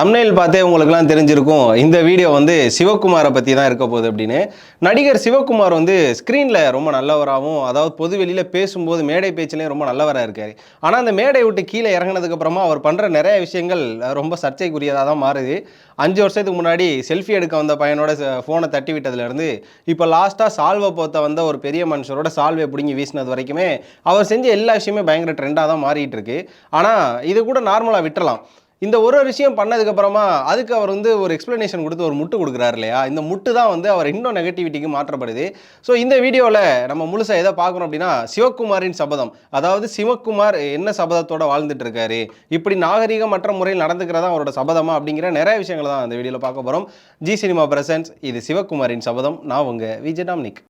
Thumbnail பார்த்தே உங்களுக்குலாம் தெரிஞ்சிருக்கும். இந்த வீடியோ வந்து சிவகுமாரை பற்றி தான் இருக்க போகுது அப்படின்னு. நடிகர் சிவகுமார் வந்து ஸ்க்ரீனில் ரொம்ப நல்லவராகவும் அதாவது பொது வெளியில் பேசும்போது மேடை பேச்சிலையும் ரொம்ப நல்லவராக இருக்கார். ஆனால் அந்த மேடை விட்டு கீழே இறங்கினதுக்கப்புறமா அவர் பண்ணுற நிறைய விஷயங்கள் ரொம்ப சர்ச்சைக்குரியதாக தான் மாறுது. அஞ்சு வருஷத்துக்கு முன்னாடி செல்ஃபி எடுக்க வந்த பையனோட ஃபோனை தட்டி விட்டதுலேருந்து இப்போ லாஸ்ட்டாக சால்வை போத்த வந்த ஒரு பெரிய மனுஷரோட சால்வை பிடிங்கி வீசினது வரைக்குமே அவர் செஞ்ச எல்லா விஷயமே பயங்கர ட்ரெண்டாக தான் மாறிட்டு இருக்கு. ஆனால் இது கூட நார்மலாக விட்டுறலாம். இந்த ஒரு ஒரு விஷயம் பண்ணதுக்கப்புறமா அதுக்கு அவர் வந்து ஒரு எக்ஸ்பிளனேஷன் கொடுத்து ஒரு முட்டு கொடுக்குறாரு இல்லையா? இந்த முட்டு தான் வந்து அவர் இன்னும் நெகட்டிவிட்டிக்கு மாற்றப்படுது. ஸோ இந்த வீடியோவில் நம்ம முழுசாக எதை பார்க்குறோம் அப்படின்னா சிவகுமாரின் சபதம். அதாவது சிவகுமார் என்ன சபதத்தோட வாழ்ந்துட்டு இருக்காரு? இப்படி நாகரிகமற்ற முறையில் நடந்துக்கிறதா அவரோட சபதமா அப்படிங்கிற நிறைய விஷயங்களை தான் அந்த வீடியோவில் பார்க்க போகிறோம் ஜி சினிமா பிரசன்ஸ் இது சிவகுமாரின் சபதம். நான் உங்கள் விஜய் டாம்னிக்.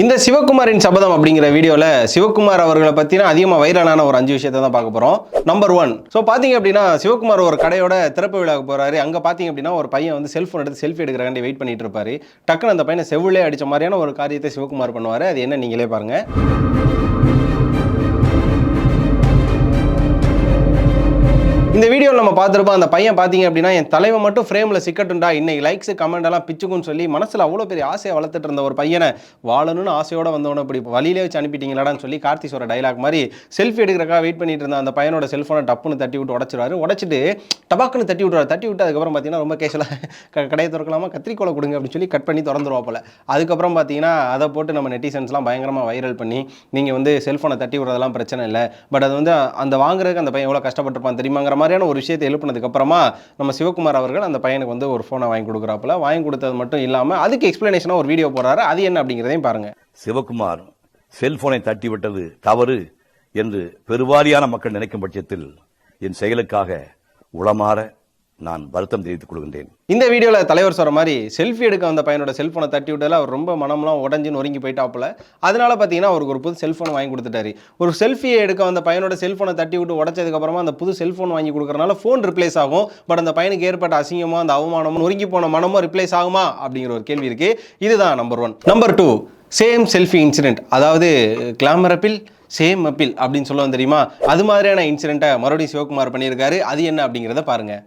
இந்த சிவகுமாரின் சபதம் அப்படிங்கிற வீடியோவில் சிவகுமார் அவர்களை பற்றின அதிகமாக வைரலான ஒரு அஞ்சு விஷயத்தை தான் பார்க்க போகிறோம் நம்பர் ஒன் ஸோ பார்த்தீங்க அப்படின்னா சிவகுமார் ஒரு கடையோட திறப்பு விழாவுக்கு போகிறாரு அங்கே பார்த்தீங்க அப்படின்னா ஒரு பையன் வந்து செல்ஃபோன் எடுத்து செல்ஃபி எடுக்கிறாண்டி வெயிட் பண்ணிட்டு இருப்பாரு. டக்குன்னு அந்த பையனை செவ்விலே அடிச்ச மாதிரியான ஒரு காரியத்தை சிவகுமார் பண்ணுவார். அது என்ன? நீங்களே பாருங்கள் இந்த வீடியோவில் நம்ம பார்த்துருப்போம் அந்த பையன் பார்த்தீங்க அப்படின்னா என் தலைவன் மட்டும் ஃப்ரேமில் சிக்கட்டுண்டா இன்னைக்கு லைக்ஸ் கமெண்ட் எல்லாம் பிச்சுக்குன்னு சொல்லி மனசில் அவ்வளோ பெரிய ஆசையை வளர்த்துட்டு இருந்த ஒரு பையனை வாழணும்னு ஆசையோட வந்தவனை இப்படி வழியிலே வச்சு அனுப்பிட்டீங்களாடான்னு சொல்லி கார்த்தி சொல்ற டைலாக் மாதிரி செல்ஃபி எடுக்கிறக்கா வெயிட் பண்ணிட்டு இருந்த அந்த பையனோட செல்ஃபோனை டப்புன்னு தட்டி விட்டு உடச்சிடுவாரு. உடச்சிட்டு டபாக்குன்னு தட்டி விட்டுருவாரு. தட்டி விட்டு அதுக்கப்புறம் பார்த்தீங்கன்னா ரொம்ப கேஷலாக கடையை திறக்கலாமா? கத்திரிக்கோலை கொடுங்க அப்படின்னு சொல்லி கட் பண்ணி திறந்துருவாப்பில் அதுக்கப்புறம் பார்த்தீங்கன்னா அதை போட்டு நம்ம நெட்டிசன்ஸ்லாம் பயங்கரமாக வைரல் பண்ணி நீங்கள் வந்து செல்ஃபோனை தட்டி விடுறதெல்லாம் பிரச்சனை இல்லை. பட் அது வந்து அந்த வாங்குறதுக்கு அந்த பையன் எவ்வளோ கஷ்டப்பட்டிருப்பான் தெரியுமாங்கிற மாதிரியான ஒரு விஷயத்தை எழுப்பினதுக்கப்புறமா நம்ம சிவகுமார் அவர்கள் அந்த பையனுக்கு வந்து ஒரு ஃபோனை வாங்கி கொடுக்குறாப்புல. வாங்கி கொடுத்தது மட்டும் இல்லாமல் அதுக்கு எக்ஸ்பிளனேஷனாக ஒரு வீடியோ போடுறாரு. அது என்ன அப்படிங்கிறதையும் பாருங்கள் சிவகுமார் செல்போனை தட்டிவிட்டது தவறு என்று பெருவாரியான மக்கள் நினைக்கும் பட்சத்தில் என் செயலுக்காக உளமாற நான் வருத்தம் தெரிவித்துக் கொள்கின்றேன். இந்த வீடியோவில் தலைவர் சொல்கிற மாதிரி செல்ஃபி எடுக்க வந்த பையனோட செல்ஃபோனை தட்டி விட்டதில் அவர் ரொம்ப மனம்லாம் உடஞ்சி நொறுங்கி போயிட்டாப்புல. அதனால பார்த்தீங்கன்னா அவருக்கு ஒரு புது செல்ஃபோன் வாங்கி கொடுத்துட்டாரு. ஒரு செல்ஃபியை எடுக்க வந்த பையனோட செல்ஃபோனை தட்டி விட்டு உடச்சதுக்கப்புறமா அந்த புது செல்ஃபோன் வாங்கி கொடுக்கறனால ஃபோன் ரிப்ளேஸ் ஆகும். பட் அந்த பையனுக்கு ஏற்பட்ட அசிங்கமோ அந்த அவமானமும் நொறுங்கி போன மனமும் ரிப்ளேஸ் ஆகுமா? அப்படிங்கிற ஒரு கேள்வி இருக்கு. இதுதான் number one number two same selfie incident அதாவது கிளாமரப்பில் சேம் அப்பில் அப்படின்னு சொல்லுவோம் தெரியுமா? அது மாதிரியான இன்சிடென்ட்டை மறுபடியும் சிவகுமார் பண்ணியிருக்காரு. அது என்ன அப்படிங்கிறத பாருங்கள்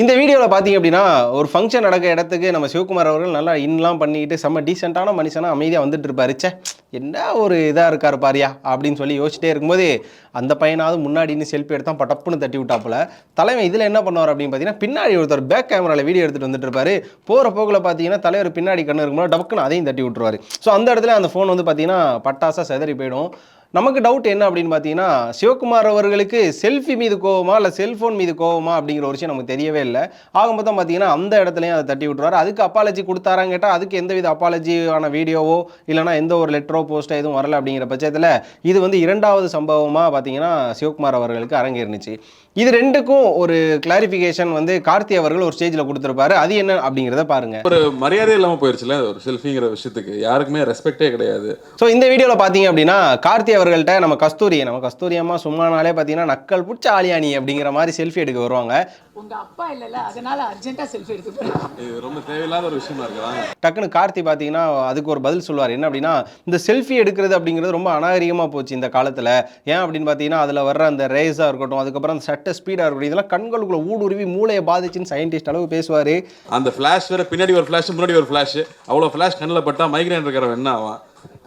இந்த வீடியோவில் பார்த்தீங்க அப்படின்னா ஒரு ஃபங்க்ஷன் நடக்க இடத்துக்கு நம்ம சிவகுமார் அவர்கள் நல்லா இன்லாம் பண்ணிக்கிட்டு செம்ம டீசெண்டான மனுஷனாக அமைதியாக வந்துட்டு இருப்பாரு. ச்சே என்ன ஒரு இதாக இருக்கார் பாரியா அப்படின்னு சொல்லி யோசிச்சிட்டே இருக்கும்போது அந்த பையனாவது முன்னாடின்னு செல்ஃபி எடுத்தான் பட்டப்புன்னு தட்டி விட்டாப்புல. தலைவன் இதில் என்ன பண்ணுவார் அப்படின்னு பார்த்தீங்கன்னா பின்னாடி ஒருத்தர் பேக் கேமராவில் வீடியோ எடுத்துகிட்டு வந்துட்டு இருப்பாரு. போகிற போக்கில் பார்த்தீங்கன்னா தலைவர் பின்னாடி கண்ணு இருக்கும்போது டப்புக்குன்னு அதையும் தட்டி விட்டுருவாரு. ஸோ அந்த இடத்துல அந்த ஃபோன் வந்து பார்த்தீங்கன்னா பட்டாசாக செதறி போயிடும். நமக்கு டவுட் என்ன அப்படின்னு பார்த்தீங்கன்னா சிவகுமார் அவர்களுக்கு செல்ஃபி மீது கோவமா இல்லை செல்ஃபோன் மீது கோவமா அப்படிங்கிற ஒரு விஷயம் நமக்கு தெரியவே இல்லை. ஆகும்போது தான் பார்த்தீங்கன்னா அந்த இடத்துலையும் அதை தட்டி விட்டுருவாரு. அதுக்கு அப்பாலஜி கொடுத்தாரான்னு கேட்டால் அதுக்கு எந்தவித அப்பாலஜியான வீடியோவோ இல்லைனா எந்த ஒரு லெட்டரோ போஸ்ட்டோ எதுவும் வரல அப்படிங்கிற பட்சத்தில் இது வந்து இரண்டாவது சம்பவமாக பார்த்தீங்கன்னா சிவகுமார் அவர்களுக்கு அரங்கேறினுச்சு. இது ரெண்டுக்கும் ஒரு கிளாரிஃபிகேஷன் வந்து கார்த்தி அவர்கள் ஒரு ஸ்டேஜில் கொடுத்துருப்பாரு. அது என்ன அப்படிங்கிறத பாருங்க. ஒரு மரியாதை இல்லாம போயிருச்சுல ஒரு செல்ஃபிங்கிற விஷயத்துக்கு. யாருக்குமே ரெஸ்பெக்டே கிடையாது. ஸோ இந்த வீடியோவில் பார்த்தீங்க அப்படின்னா கார்த்தி அவர்கள்ட்ட நம்ம கஸ்தூரி நம்ம கஸ்தூரி அம்மா சும்மானாலே பார்த்தீங்கன்னா நக்கல் புடிச்ச ஆலியானி அப்படிங்கிற மாதிரி செல்ஃபி எடுக்க வருவாங்க. உங்க அப்பா இல்லைல்ல அதனால அர்ஜென்ட்டா செல்ஃபி இது ரொம்ப தேவையில்லாத ஒரு விஷயமா இருக்குதான் டக்குன்னு கார்த்தி பார்த்தீங்கன்னா அதுக்கு ஒரு பதில் சொல்லுவார். என்ன அப்படின்னா இந்த செல்ஃபி எடுக்கிறது அப்படிங்கிறது ரொம்ப அநாகரிகமாக போச்சு இந்த காலத்தில். ஏன் அப்படின்னு பார்த்தீங்கன்னா அதில் வர்ற அந்த ரேஸாக இருக்கட்டும் அதுக்கப்புறம் அந்த சட்ட ஸ்பீடாக இருக்கட்டும் இதெல்லாம் கண்களுக்குள்ள ஊடுருவி மூளையை பாதிச்சுன்னு சயின்டிஸ்ட் அளவு பேசுவார். அந்த ஃபிளாஷ் வேற பின்னாடி ஒரு ஃபிளாஷ் முன்னாடி ஒரு ஃபிளாஷ் அவ்வளோ ஃபிளாஷ் கண்ணில் பட்டா மைக்ரேன் இருக்கிறவன் என்ன ஆவான்?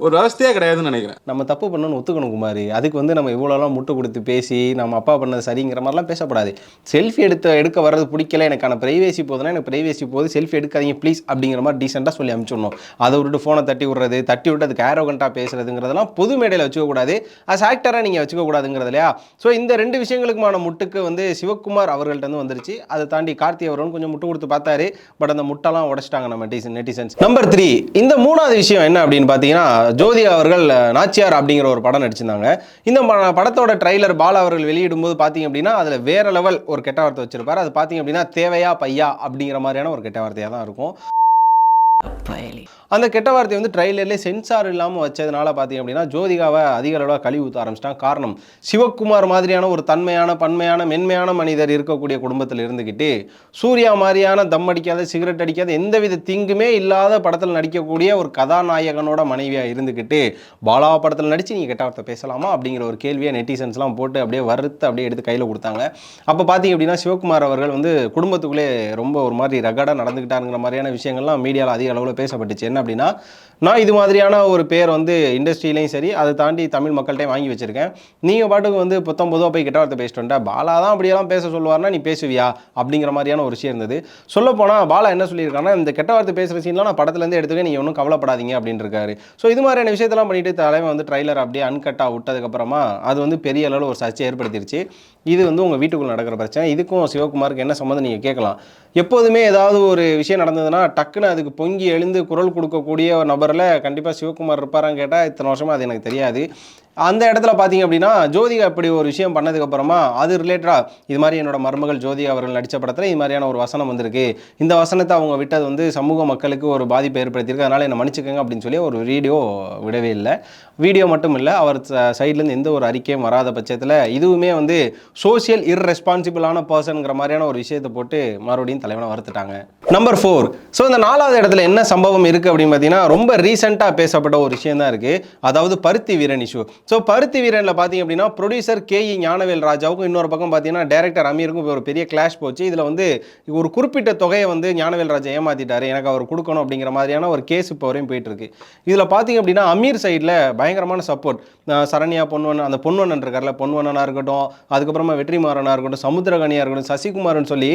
ஒரு அவஸ்தையே கிடையாதுன்னு நினைக்கிறேன். நம்ம தப்பு பண்ணணும்னு ஒத்துக்கணும் குமார். அதுக்கு வந்து நம்ம இவ்வளோலாம் முட்டு கொடுத்து பேசி நம்ம அப்பா பண்ணது சரிங்கிற மாதிரிலாம் பேசக்கூடாது செல்ஃபி எடுத்து எடுக்க வர்றது பிடிக்கல எனக்கான ப்ரைவேசி போதுன்னா எனக்கு ப்ரைவேசி போகுது. செல்ஃபி எடுக்காதீங்க ப்ளீஸ் அப்படிங்கிற மாதிரி டீசெண்டாக சொல்லி அனுப்பிச்சிடணும். அதை விட்டுட்டு ஃபோனை தட்டி விடுறது தட்டி விட்டு அதுக்கு ஆரோகண்ட்டாக பேசுறதுங்கிறதெல்லாம் பொது மேடையில் வச்சுக்கக்கூடாது அஸ் ஆக்டராக நீங்கள் வச்சுக்கக்கூடாதுங்கிறது இல்லையா? ஸோ இந்த ரெண்டு விஷயங்களுக்குமான முட்டுக்கு வந்து சிவகுமார் அவர்கள்ட்ட வந்து வந்துருச்சு. அதை தாண்டி கார்த்தி அவரும் கொஞ்சம் முட்டு கொடுத்து பார்த்தாரு. பட் அந்த முட்டெல்லாம் உடச்சிட்டாங்க நம்ம டீசன் நெட்டிசன்ஸ் நம்பர் த்ரீ இந்த மூணாவது விஷயம் என்ன அப்படின்னு பார்த்தீங்கன்னா ஜோதி அவர்கள் நாச்சியார் அப்படிங்கிற ஒரு படம் நடிச்சிருந்தாங்க. இந்த படத்தோட ட்ரைலர் பாலா அவர்கள் வெளியிடும்போது பார்த்தீங்க அப்படின்னா அதில் வேற லெவல் ஒரு கெட்ட வார்த்தை வச்சிருப்பாரு. அது பார்த்தீங்க அப்படின்னா தேவையா பையா அப்படிங்கிற மாதிரியான ஒரு கெட்ட வார்த்தையாக தான் இருக்கும். பயலி. அந்த கெட்ட வார்த்தை வந்து ட்ரைலர்லேயே சென்சார் இல்லாமல் வச்சதுனால பார்த்தீங்க அப்படின்னா ஜோதிகாவை அதிக அளவில் கழிவு ஊற்ற ஆரம்பிச்சிட்டான். காரணம் சிவக்குமார் மாதிரியான ஒரு தன்மையான பன்மையான மென்மையான மனிதர் இருக்கக்கூடிய குடும்பத்தில் இருந்துக்கிட்டு சூர்யா மாதிரியான தம் அடிக்காத சிகரெட் அடிக்காத எந்தவித திங்குமே இல்லாத படத்தில் நடிக்கக்கூடிய ஒரு கதாநாயகனோட மனைவியாக இருந்துக்கிட்டு பாலா படத்தில் நடித்து நீங்கள் கெட்ட வார்த்தை பேசலாமா அப்படிங்கிற ஒரு கேள்வியை நெட்டிசன்ஸ்லாம் போட்டு அப்படியே வறுத்து அப்படியே எடுத்து கையில் கொடுத்தாங்க. அப்போ பார்த்தீங்க அப்படின்னா சிவகுமார் அவர்கள் வந்து குடும்பத்துக்குள்ளே ரொம்ப ஒரு மாதிரி ரகடாக நடந்துக்கிட்டாருங்கிற மாதிரியான விஷயங்கள்லாம் மீடியாவில் அதிக அளவில் பேசப்பட்டுச்சு. என்ன அப்படின்னா நான் இது மாதிரியான ஒரு பேர் வந்து இண்டஸ்ட்ரியிலையும் சரி அதை தாண்டி தமிழ் மக்கள்கிட்ட வாங்கி வச்சிருக்கேன். நீங்கள் பாட்டுக்கு வந்து புத்தம் பொதுவாக போய் கிட்ட வார்த்தை பேசிட்டு பாலா தான் அப்படியெல்லாம் பேச சொல்லுவார்னா நீ பேசுவியா? அப்படிங்கிற மாதிரியான ஒரு விஷயம் இருந்தது. சொல்லப்போனால் பாலா என்ன சொல்லியிருக்காங்கன்னா இந்த கெட்ட வார்த்தை பேசுகிற சீன்லாம் நான் படத்துலேருந்து எடுத்துக்க நீங்கள் ஒன்றும் கவலைப்படாதீங்க அப்படின்னு இருக்காரு ஸோ இது மாதிரியான விஷயத்தெல்லாம் பண்ணிட்டு தலைவன் வந்து ட்ரைலர் அப்படியே அன்கட்டாக விட்டதுக்கப்புறமா அது வந்து பெரிய அளவில் ஒரு சர்ச்சை ஏற்படுத்திருச்சு. இது வந்து உங்கள் வீட்டுக்குள்ள நடக்கிற பிரச்சனை. இதுக்கும் சிவகுமாருக்கு என்ன சம்மந்தம் நீங்கள் கேட்கலாம். எப்போதுமே ஏதாவது ஒரு விஷயம் நடந்ததுன்னா டக்குன்னு அதுக்கு பொங்கி எழுந்து குரல் கொடுக்கக்கூடிய ஒரு நபரில் கண்டிப்பாக சிவகுமார் இருப்பாரான்னு கேட்டால் இத்தனை வருஷமா அது எனக்கு தெரியாது. அந்த இடத்துல பார்த்தீங்க அப்படின்னா ஜோதிகா இப்படி ஒரு விஷயம் பண்ணதுக்கப்புறமா அது ரிலேட்டடாக இது மாதிரி என்னோட மருமகள் ஜோதிகா அவர்கள் நடித்த படத்தில் இது மாதிரியான ஒரு வசனம் வந்திருக்கு. இந்த வசனத்தை அவங்க விட்டது வந்து சமூக மக்களுக்கு ஒரு பாதிப்பை ஏற்படுத்தியிருக்கு. அதனால் என்னை மன்னிச்சுக்கோங்க அப்படின்னு சொல்லி ஒரு வீடியோ விடவே இல்லை. வீடியோ மட்டும் இல்லை அவர் சைட்லேருந்து எந்த ஒரு அறிக்கையும் வராத பட்சத்தில் இதுவுமே வந்து சோஷியல் இர்ரெஸ்பான்சிபிளான பர்சனுங்கிற மாதிரியான ஒரு விஷயத்தை போட்டு மறுபடியும் தலைவனை வறுத்துட்டாங்க நம்பர் ஃபோர் ஸோ இந்த நாலாவது இடத்துல என்ன சம்பவம் இருக்குது அப்படின்னு பார்த்தீங்கன்னா ரொம்ப ரீசெண்டாக பேசப்பட்ட ஒரு விஷயம் தான் இருக்குது அதாவது பருத்தி வீரன் இஷ்யூ ஸோ பருத்தி வீரனில் பார்த்தீங்க அப்படின்னா ப்ரொடியூசர் கே இ ஞானவேல் ராஜாவுக்கும் இன்னொரு பக்கம் பார்த்தீங்கன்னா டேரக்டர் அமீருக்கும் ஒரு பெரிய கிளாஷ் போச்சு. இதில் வந்து ஒரு குறிப்பிட்ட தொகையை வந்து ஞானவேல் ராஜா ஏமாற்றிட்டாரு எனக்கு அவர் கொடுக்கணும் அப்படிங்கிற மாதிரியான ஒரு கேஸ் இப்போ வரையும் போயிட்டுருக்கு. இதில் பார்த்தீங்க அப்படின்னா அமீர் சைடில் பயங்கரமான சப்போர்ட் சரண்யா பொன்வன் அந்த பொன்வனன் இருக்கார்ல பொன்வனனாக இருக்கட்டும் அதுக்கப்புறமா வெற்றிமாறனாக இருக்கட்டும் சமுத்திரகனியாக இருக்கட்டும் சசிகுமார்னு சொல்லி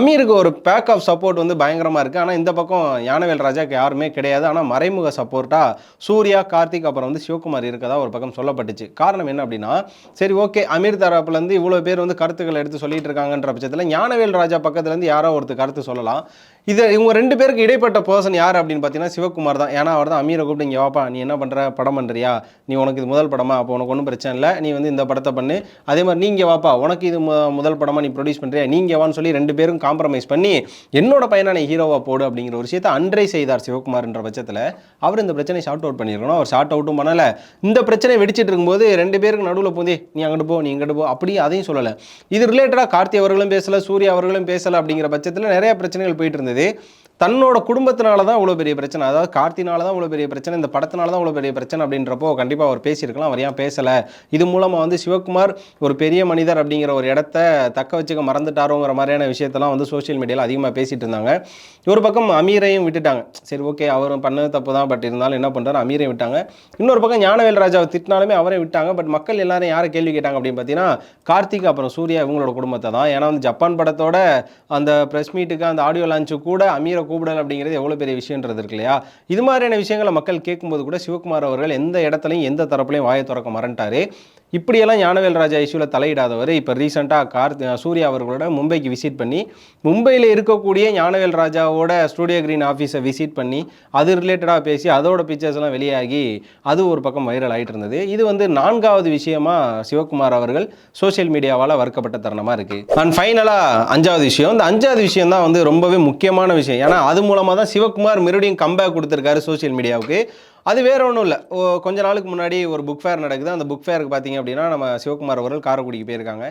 அமீருக்கு ஒரு பேக் ஆஃப் சப்போர்ட் வந்து பயங்கரமாக இருக்குது ஆனால் இந்த பக்கம் ஞானவேல் ராஜாக்கு யாருமே கிடையாது. ஆனால் மறைமுக சப்போர்ட்டாக சூர்யா கார்த்திக் அப்புறம் வந்து சிவகுமார் இருக்கதா ஒரு பக்கம் சொல்லப்பட்டுச்சு. காரணம் என்ன அப்படின்னா சரி ஓகே அமீர் தரப்புலேருந்து இவ்வளோ பேர் வந்து கருத்துக்களை எடுத்து சொல்லிட்டு இருக்காங்கன்ற பட்சத்தில் ஞானவேல் ராஜா பக்கத்துலேருந்து யாரோ ஒருத்தர் கருத்து சொல்லலாம். இது இவங்க ரெண்டு பேருக்கு இடைப்பட்ட பர்சன் யார் அப்படின்னு பார்த்தீங்கன்னா சிவகுமார் தான். ஏன்னா அவர் தான் அமீரை கூப்பிட்டு இங்கே வாப்பா நீ என்ன பண்ணுற படம் பண்ணுறியா நீ உனக்கு இது முதல் படமா? அப்போ உனக்கு ஒன்றும் பிரச்சனை இல்லை. நீ வந்து இந்த படத்தை பண்ணு. அதே மாதிரி நீங்கள் வாப்பா உனக்கு இது முதல் படமாக நீ ப்ரொடியூஸ் பண்ணுறியா நீங்கள் வான்னு சொல்லி ரெண்டு பேரும் காம்ப்ரமைஸ் பண்ணி என்னோட பையனான ஹீரோவாக போடு அப்படிங்கிற ஒரு விஷயத்தை அன்றே செய்தார் சிவகுமார்ன்ற பட்சத்தில் அவர் இந்த பிரச்சனை ஷார்ட் அவுட் பண்ணியிருக்கணும் அவர் ஷார்ட் அவுட்டும் பண்ணலை. இந்த பிரச்சனை வெடிச்சு வெடிச்சிட்டு இருக்கும்போது ரெண்டு பேருக்கு நடுவில் போந்தே நீ அங்கிட்டு போ நீ இங்கிட்டு போ அப்படி அதையும் சொல்லலை. இது ரிலேட்டடாக கார்த்தி அவர்களும் பேசல சூர்யா அவர்களும் பேசல அப்படிங்கிற பட்சத்தில் நிறைய பிரச்சனைகள் போயிட்டு இருந்தது. தன்னோட குடும்பத்தினால தான் இவ்வளோ பெரிய பிரச்சனை. அதாவது கார்த்தினால தான் இவ்வளோ பெரிய பிரச்சனை இந்த படத்தினால தான் இவ்வளோ பெரிய பிரச்சனை அப்படின்றப்போ கண்டிப்பாக அவர் பேசியிருக்கலாம் அவர் ஏன் பேசலை? இது மூலமாக வந்து சிவகுமார் ஒரு பெரிய மனிதர் அப்படிங்கிற ஒரு இடத்த தக்க வச்சுக்க மறந்துட்டாரோங்கிற மாதிரியான விஷயத்தெல்லாம் வந்து சோஷியல் மீடியாவில் அதிகமாக பேசிட்டு இருந்தாங்க. ஒரு பக்கம் அமீரையும் விட்டுட்டாங்க. சரி ஓகே அவரும் பண்ணது தப்பு தான் பட் இருந்தாலும் என்ன பண்ணுறாரு அமீரையும் விட்டாங்க. இன்னொரு பக்கம் ஞானவேல் ராஜாவை திட்டினாலுமே அவரே விட்டாங்க பட் மக்கள் எல்லாரும் யாரை கேள்வி கேட்டாங்க அப்படின்னு பார்த்தீங்கன்னா கார்த்திக் அப்புறம் சூர்யா இவங்களோட குடும்பத்தை தான். ஏன்னா வந்து ஜப்பான் படத்தோட அந்த ப்ரெஸ் மீட்டுக்கு அந்த ஆடியோ லான்ச்சு கூட அமீரை கூப்பிடல் அப்படிங்கிறது எவ்வளோ பெரிய விஷயன்றது இருக்கு இல்லையா? இது மாதிரியான விஷயங்களை மக்கள் கேட்கும்போது கூட சிவகுமார் அவர்கள் எந்த இடத்துலையும் எந்த தரப்புலையும் வாயை திறக்க மறந்துட்டார். இப்படியெல்லாம் ஞானவேல் ராஜா இஷ்யூவில் தலையிடாதவர். இப்போ ரீசெண்டாக கார்த்தி சூர்யா அவர்களோட மும்பைக்கு விசிட் பண்ணி மும்பையில் இருக்கக்கூடிய ஞானவேல் ராஜாவோட ஸ்டூடியோ கிரீன் ஆஃபீஸை விசிட் பண்ணி அது ரிலேட்டடாக பேசி அதோட பிக்சர்ஸ் எல்லாம் வெளியாகி அது ஒரு பக்கம் வைரல் ஆகிட்டு இருந்தது. இது வந்து நான்காவது விஷயமா சிவகுமார் அவர்கள் சோஷியல் மீடியாவால் வறுக்கப்பட்ட தருணமாக இருக்குது அண்ட் ஃபைனலாக அஞ்சாவது விஷயம். இந்த அஞ்சாவது விஷயம் தான் வந்து ரொம்பவே முக்கியமான விஷயம். ஏன்னா அது மூலமாக தான் சிவகுமார் மறுபடியும் கம்பேக் கொடுத்துருக்காரு சோஷியல் மீடியாவுக்கு அது வேற ஒன்றும் இல்லை. கொஞ்ச நாளுக்கு முன்னாடி ஒரு புக் ஃபேர் நடக்குது. அந்த புக் ஃபேருக்கு பார்த்தீங்க அப்படின்னா நம்ம சிவகுமார் அவர்கள் காரைக்குடிக்கு போயிருக்காங்க.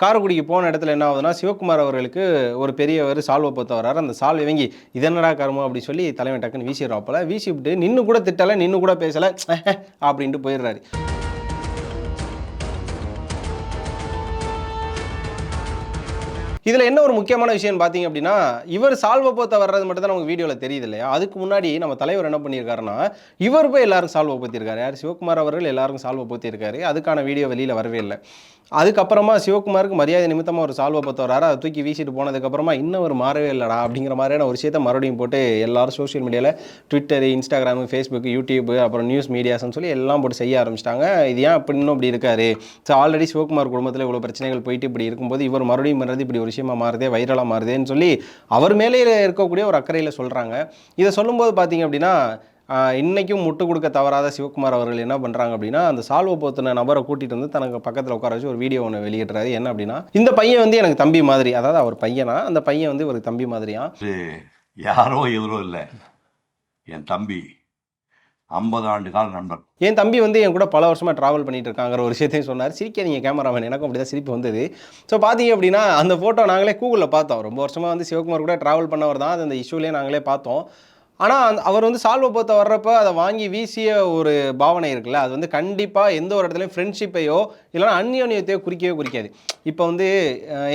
காரைக்குடிக்கு போன இடத்துல என்ன ஆகுதுன்னா சிவகுமார் அவர்களுக்கு ஒரு பெரியவர் சால்வை பொறுத்த வர்றாரு. அந்த சால்வை வாங்கி இதென்னடா கருமம் அப்படின்னு சொல்லி தலைவன் டக்குன்னு வீசிடுறாப்பில். வீசிவிட்டு நின்று கூட திட்டலை நின்று கூட பேசலை. அப்படின்ட்டு போயிடுறாரு. இதில் என்ன ஒரு முக்கியமான விஷயம் பார்த்தீங்க அப்படின்னா இவர் சால்வை போத்த வர்றது மட்டும் தான் நமக்கு வீடியோவில் தெரியுது இல்லையா? அதுக்கு முன்னாடி நம்ம தலைவர் என்ன பண்ணியிருக்காருன்னா இவர் போய் எல்லாரும் சால்வை போத்திருக்காரு யார்? சிவகுமார் அவர்கள் எல்லாருக்கும் சால்வை போத்திருக்காரு அதுக்கான வீடியோ வெளியில் வரவே இல்லை. அதுக்கப்புறமா சிவகுமாருக்கு மரியாதை நிமித்தமாக ஒரு சால்வை போத்த வர்றாரு அதை தூக்கி வீசிட்டு போனதுக்கப்புறமா இன்னும் ஒரு மாறவே இல்லைடா அப்படிங்கிற மாதிரியான ஒரு விஷயத்தை மறுபடியும் போட்டு எல்லாரும் சோஷியல் மீடியாவில் ட்விட்டரு இன்ஸ்டாகிராமு ஃபேஸ்புக் யூடியூப் அப்புறம் நியூஸ் மீடியாஸ்னு சொல்லி எல்லாம் போட்டு செய்ய ஆரம்பிச்சிட்டாங்க. இது ஏன் இப்படி இன்னும் இப்படி இருக்காரு? ஸோ ஆல்ரெடி சிவகுமார் குடும்பத்தில் இவ்வளோ பிரச்சனைகள் போயிட்டு இப்படி இருக்கும்போது இவர் மறுபடியும் பண்ணுறது இப்படி ஒரு விஷயமா மாறுதே வைரலாக மாறுதேன்னு சொல்லி அவர் மேலே இருக்கக்கூடிய ஒரு அக்கறையில் சொல்கிறாங்க இதை சொல்லும்போது பார்த்தீங்க அப்படின்னா இன்றைக்கும் முட்டு கொடுக்க தவறாத சிவகுமார் அவர்கள் என்ன பண்ணுறாங்க அப்படின்னா அந்த சால்வை போத்துன நபரை கூட்டிகிட்டு வந்து தனக்கு பக்கத்தில் உட்கார வச்சு ஒரு வீடியோ ஒன்று வெளியிடுறாரு. என்ன அப்படின்னா இந்த பையன் வந்து எனக்கு தம்பி மாதிரி அதாவது அவர் பையனா அந்த பையன் வந்து இவருக்கு தம்பி மாதிரியா? யாரோ எவரோ இல்லை. என் தம்பி. ஐம்பது ஆண்டு கால நண்பன். என் தம்பி வந்து என் கூட பல வருஷமாக ட்ராவல் பண்ணிட்டு இருக்காங்கிற ஒரு விஷயத்தையும் சொன்னார். சிரிக்காதீங்க கேமராமேன் எனக்கும் அப்படி தான் சிரிப்பு வந்தது. ஸோ பார்த்தீங்க அப்படின்னா அந்த ஃபோட்டோ நாங்களே கூகுளில் பார்த்தோம். ரொம்ப வருஷமாக வந்து சிவகுமார் கூட ட்ராவல் பண்ணவர் தான். அது அந்த இஷ்யூலேயே நாங்களே பார்த்தோம். ஆனால் அவர் வந்து சால்வ போத்த வர்றப்ப அதை வாங்கி வீசிய ஒரு பாவனை இருக்குல்ல? அது வந்து கண்டிப்பாக எந்த ஒரு இடத்துலையும் ஃப்ரெண்ட்ஷிப்பையோ இல்லைனா அந்யோன்யத்தையோ குறிக்கவே குறிக்காது. இப்போ வந்து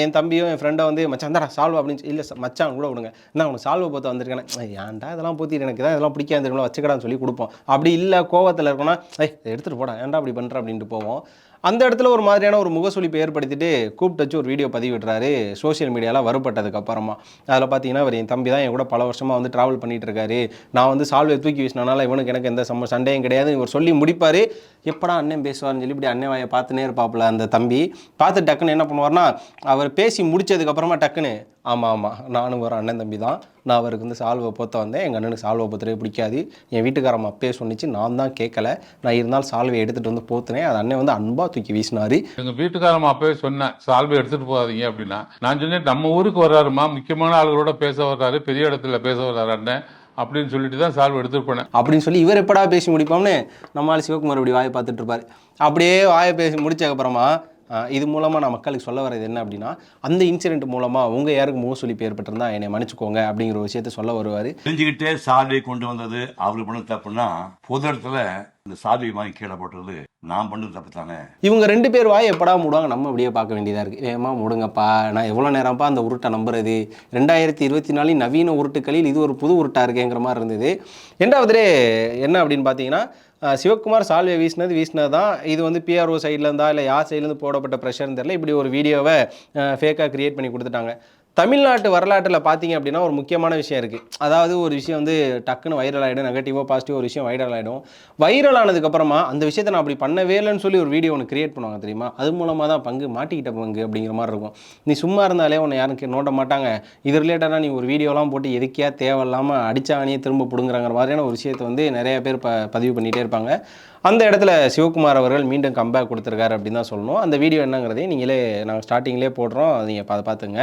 என் தம்பியும் என் ஃப்ரெண்டோ வந்து மச்சான் தரா சால்வ் அப்படின்னு இல்லை மச்சான் கூட விடுங்க. நான் உனக்கு சால்வ போத்த வந்திருக்கேன். ஏன்டா இதெல்லாம் போத்திட்டு எனக்கு? தான் இதெல்லாம் பிடிக்காது வச்சுக்கடான்னு சொல்லி கொடுப்போம். அப்படி இல்லை கோவத்தில் இருக்கோன்னா ஏய் எடுத்துகிட்டு போடா. ஏன்டா அப்படி பண்ணுற அப்படின்ட்டு போவோம். அந்த இடத்துல ஒரு மாதிரியான ஒரு முகசுளிப்பை ஏற்படுத்திட்டு கூப்பிட்டு வச்சு ஒரு வீடியோ பதிவிடுறாரு. சோஷியல் மீடியாவில் வருப்பட்டதுக்கு அப்புறமா. அதில் பார்த்தீங்கன்னா அவர் என் தம்பி தான் என் கூட பல வருஷமாக வந்து ட்ராவல் பண்ணிட்டு இருக்காரு. நான் வந்து சால்வை தூக்கி வீசினால இவனுக்கு எனக்கு எந்த சம்ம சண்டையும் கிடையாது. இவர் சொல்லி முடிப்பார். எப்படா அண்ணன் பேசுவார்னு சொல்லி இப்படி அண்ணன் வாயை பார்த்துனே இருப்பாப்புல அந்த தம்பி. பார்த்து டக்குன்னு என்ன பண்ணுவார்னா அவர் பேசி முடிச்சதுக்கப்புறமா டக்குன்னு ஆமாம் ஆமாம் நானும் ஒரு அண்ணன் தம்பி தான். நான் அவருக்கு வந்து சால்வை போத்த வந்தேன். எங்கள் அண்ணனுக்கு சால்வை போத்துறவே பிடிக்காது. என் வீட்டுக்காரம்மா அப்பயே சொன்னிச்சு நான் தான் கேட்கல நான் இருந்தாலும் சால்வை எடுத்துகிட்டு வந்து போத்துனேன். அது அண்ணன் வந்து அன்பாக தூக்கி வீசினாரு. எங்கள் வீட்டுக்காரம்மா அப்பவே சொன்னேன் சால்வை எடுத்துகிட்டு போகாதீங்க அப்படின்னா நான் சொன்னேன் நம்ம ஊருக்கு வர்றாருமா முக்கியமான ஆளுகளோட பேச வர்றாரு. பெரிய இடத்துல பேச வர்றாரு அண்ணன். அப்படின்னு சொல்லிட்டு தான் சால்வை எடுத்துட்டு போனேன். அப்படின்னு சொல்லி இவர் எப்படா பேசி முடிப்போம்னு நம்மளால் சிவகுமார் இப்படி வாயை பார்த்துட்டு இருப்பார். அப்படியே வாயை பேசி முடிச்சதுக்கப்புறமா ஆஹ், இது மூலமாக நான் மக்களுக்கு சொல்ல வர்றது என்ன அப்படின்னா அந்த இன்சிடென்ட் மூலமாக உங்கள் யாருக்கு முகசுலிப்பு ஏற்பட்டிருந்தா என்னை மன்னிச்சுக்கோங்க அப்படிங்கிற ஒரு விஷயத்த சொல்ல வருவார். தெரிஞ்சுக்கிட்டே சால்வை கொண்டு வந்தது அவர் பண்ண தப்புன்னா பொது இடத்துல இந்த சால்வை வாங்கி கீழே போட்டது நான் பண்ணது தப்பு தானே இவங்க ரெண்டு பேர் வாய் எப்படா மூடுவாங்க? நம்ம அப்படியே பார்க்க வேண்டியதாக இருக்குது ஏமா மூடுங்கப்பா. நான் எவ்வளோ நேரம்ப்பா அந்த உருட்டை நம்புறது? ரெண்டாயிரத்தி இருபத்தி நாலு நவீன உருட்டுக்களில் இது ஒரு புது உருட்டாக இருக்கேங்கிற மாதிரி இருந்தது. ரெண்டாவதுலே என்ன அப்படின்னு பார்த்தீங்கன்னா சிவகுமார் சால்வை வீசினது வீசினது தான் இது வந்து பிஆர்ஓ சைடில் இல்லை யார் சைட்லேருந்து போடப்பட்ட ப்ரெஷர்னு தெரியல. இப்படி ஒரு வீடியோவை ஃபேக்காக க்ரியேட் பண்ணி கொடுத்துட்டாங்க. தமிழ்நாட்டு வரலாற்றில் பார்த்தீங்க அப்படின்னா ஒரு முக்கியமான விஷயம் இருக்குது அதாவது ஒரு விஷயம் வந்து டக்குன்னு வைரல் ஆகிடும் நெகட்டிவோ பாசிட்டிவ் ஒரு விஷயம் வைரல் ஆகிடும் வைரல் ஆனதுக்கப்புறமா அந்த விஷயத்தை நான் அப்படி பண்ணவே இல்லைன்னு சொல்லி ஒரு வீடியோ ஒன்று கிரியேட் பண்ணுவாங்க தெரியுமா? அது மூலமாக தான் பங்கு மாட்டிக்கிட்ட பங்கு அப்படிங்கிற மாதிரி இருக்கும். நீ சும்மா இருந்தாலே உன்னை யாரும் நோட்ட மாட்டாங்க. இது ரிலேட்டடாக நீ ஒரு வீடியோலாம் போட்டு எதுக்கியா தேவையில்லாமல் அடிச்சானியே திரும்ப பிடுங்குறாங்கிற மாதிரியான ஒரு விஷயத்தை வந்து நிறைய பேர் ப பதிவு பண்ணிகிட்டே இருப்பாங்க. அந்த இடத்துல சிவகுமார் அவர்கள் மீண்டும் கம்பேக் கொடுத்துருக்காரு அப்படின்னு தான் சொல்லணும். அந்த வீடியோ என்னங்கிறதையும் நீங்களே நாங்கள் ஸ்டார்டிங்லேயே போடுறோம். நீங்கள் அதை பார்த்துங்க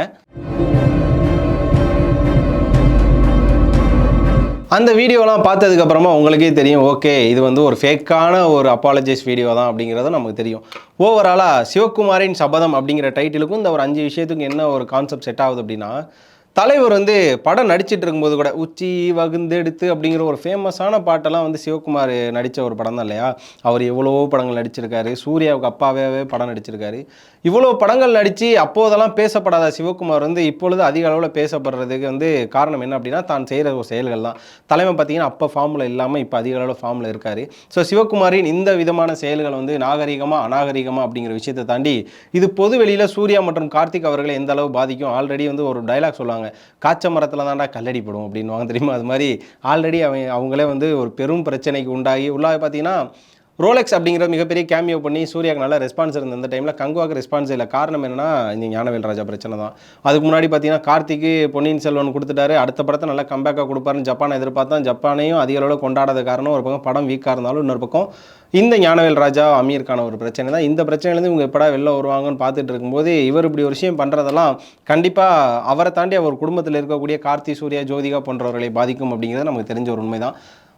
அந்த வீடியோலாம் பார்த்ததுக்கப்புறமா உங்களுக்கே தெரியும். ஓகே இது வந்து ஒரு ஃபேக்கான ஒரு அப்பாலஜைஸ் வீடியோ தான் அப்படிங்கிறதும் நமக்கு தெரியும். ஓவராலாக சிவகுமாரின் சபதம் அப்படிங்கிற டைட்டிலுக்கும் இந்த ஒரு அஞ்சு விஷயத்துக்கு என்ன ஒரு கான்செப்ட் செட் ஆகுது அப்படின்னா தலைவர் வந்து படம் நடிச்சிட்டு இருக்கும்போது கூட உச்சி வகுந்தெடுத்து அப்படிங்கிற ஒரு ஃபேமஸான பாட்டெல்லாம் வந்து சிவகுமார் நடித்த ஒரு படம் தான் இல்லையா? அவர் எவ்வளவோ படங்கள் நடிச்சிருக்காரு. சூர்யாவுக்கு அப்பாவே படம் நடிச்சிருக்காரு. இவ்வளோ படங்கள் நடித்து அப்போதெல்லாம் பேசப்படாத சிவகுமார் வந்து இப்பொழுது அதிக அளவில் பேசப்படுறதுக்கு வந்து காரணம் என்ன அப்படின்னா தான் செய்கிற ஒரு செயல்கள் தான். தலைமை பார்த்தீங்கன்னா அப்போ ஃபார்மில் இல்லாமல் இப்போ அதிக அளவில் ஃபார்மில் இருக்காரு. ஸோ சிவகுமாரின் இந்த விதமான செயல்கள் வந்து நாகரிகமாக அநாகரிகமாக அப்படிங்கிற விஷயத்தை தாண்டி இது பொது வெளியில் சூர்யா மற்றும் கார்த்திக் அவர்களை எந்த அளவு பாதிக்கும்? ஆல்ரெடி வந்து ஒரு டைலாக் சொல்லுவாங்க காய்ச்ச மரத்தில் தான்டா கல்லடி படும் அப்படின்வாங்க தெரியுமா? அது மாதிரி ஆல்ரெடி அவங்க அவங்களே வந்து ஒரு பெரும் பிரச்சனைக்கு உண்டாகி உள்ளாக பார்த்தீங்கன்னா ரோலெக்ஸ் அப்படிங்கிற மிகப்பெரிய கேமியோ பண்ணி சூர்யாக்கு நல்ல ரெஸ்பான்ஸ் இருந்த அந்த டைமில் கங்குவாக்கு ரெஸ்பான்ஸ் இல்லை. காரணம் என்னன்னா இந்த ஞானவேல் ராஜா பிரச்சனை தான். அதுக்கு முன்னாடி பார்த்தீங்கன்னா கார்த்திக்கு பொன்னியின் செல்வன் கொடுத்துட்டாரு. அடுத்த படத்தை நல்லா கம்பேக்காக கொடுப்பாருன்னு ஜப்பானை எதிர்பார்த்தா ஜப்பானையும் அதிக அளவில் கொண்டாடாத காரணம் ஒரு பக்கம் படம் வீக்காக இருந்தாலும் இன்னொரு பக்கம் இந்த ஞானவேல் ராஜா அமீருக்கான ஒரு பிரச்சனை தான். இந்த பிரச்சனையிலேருந்து இவங்க எப்படா வெளில வருவாங்கன்னு பார்த்துட்டு இருக்கும்போது இவர் இப்படி ஒரு விஷயம் பண்ணுறதெல்லாம் கண்டிப்பாக அவரை தாண்டி அவர் குடும்பத்தில் இருக்கக்கூடிய கார்த்தி சூர்யா ஜோதிகா போன்றவர்களை பாதிக்கும் அப்படிங்கிறது நமக்கு தெரிஞ்ச ஒரு உண்மை தான்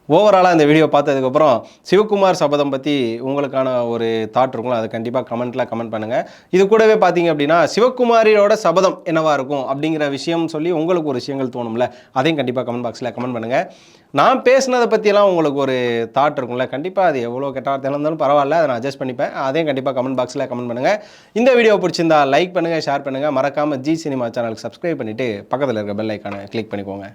ஓவராலாக இந்த வீடியோ பார்த்ததுக்கப்புறம் சிவகுமார் சபதம் பற்றி உங்களுக்கான ஒரு தாட் இருக்கும் அதை கண்டிப்பாக கமெண்ட்டில் கமெண்ட் பண்ணுங்கள் இது கூடவே பார்த்தீங்க அப்படின்னா சிவகுமாரியோட சபதம் என்னவாக இருக்கும் அப்படிங்கிற விஷயம் சொல்லி உங்களுக்கு ஒரு விஷயங்கள் தோணும்ல அதையும் கண்டிப்பாக கமெண்ட் பாக்ஸில் கமெண்ட் பண்ணுங்கள் நான் பேசுனதை பற்றியெல்லாம் உங்களுக்கு ஒரு தாட் இருக்கும்ல கண்டிப்பாக அது எவ்வளோ கெட்ட வார்த்தையில இருந்தாலும் பரவாயில்ல அதை நான் அட்ஜஸ்ட் பண்ணிப்பேன். அதையும் கண்டிப்பாக கமெண்ட் பாக்ஸில் கமெண்ட் பண்ணுங்கள் இந்த வீடியோ பிடிச்சிருந்தா லைக் பண்ணுங்கள் ஷேர் பண்ணுங்கள் மறக்காமல் ஜி சினிமா சேனலுக்கு சப்ஸ்கிரைப் பண்ணிவிட்டு பக்கத்தில் இருக்க பெல் ஐக்கானை கிளிக் பண்ணிக்கோங்க.